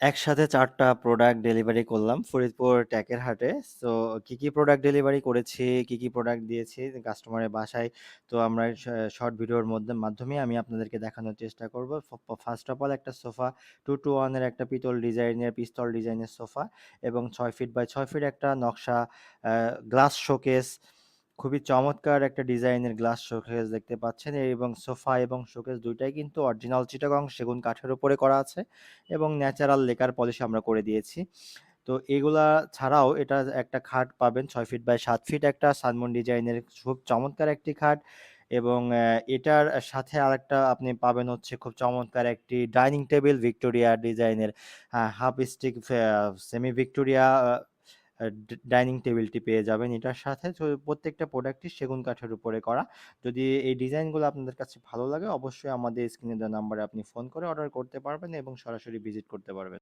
একসাথে চারটা product delivery করলাম ফরিদপুর ট্যাকের হাটে। সো কি, কি প্রোডাক্ট ডেলিভারি করেছি, কি, কি প্রোডাক্ট দিয়েছি কাস্টমারের বাসায়। তো আমরা শর্ট ভিডিওর মধ্যে মাধ্যমে আমি আপনাদেরকে দেখানোর চেষ্টা করব। ফার্স্ট অফ অল একটা সোফা টু টু ওয়ানের একটা পিতল ডিজাইনের পিস্তল ডিজাইনের সোফা এবং ছয় ফিট বাই ছয় ফিট একটা নকশা গ্লাস শোকেস খুবই চমৎকার একটা ডিজাইনের গ্লাস শোকেস দেখতে পাচ্ছেন এবং সোফা এবং শোকেস ২ টাই কিন্তু অরিজিনাল চিটাগং সেগুন কাঠের উপরে করা আছে এবং ন্যাচারাল লেকার পলিশ আমরা করে দিয়েছি। তো এগুলা ছাড়াও এটা একটা খাট পাবেন ছয় ফিট বাই সাত ফিট একটা সানমুন ডিজাইনের খুব চমৎকার একটি খাট এবং এটার সাথে আরেকটা আপনি পাবেন হচ্ছে খুব চমৎকার একটি ডাইনিং টেবিল ভিক্টোরিয়া ডিজাইনের a half stick semi Victoria dining টেবিলটি পেয়ে যাবেন এটার সাথে। প্রত্যেকটা প্রোডাক্টই সেগুন কাঠের উপরে করা। যদি এই ডিজাইনগুলো আপনাদের কাছে ভালো লাগে, অবশ্যই আমাদের স্ক্রিনে দেওয়া নাম্বারে আপনি ফোন করে অর্ডার করতে পারবেন এবং সরাসরি ভিজিট করতে পারবেন।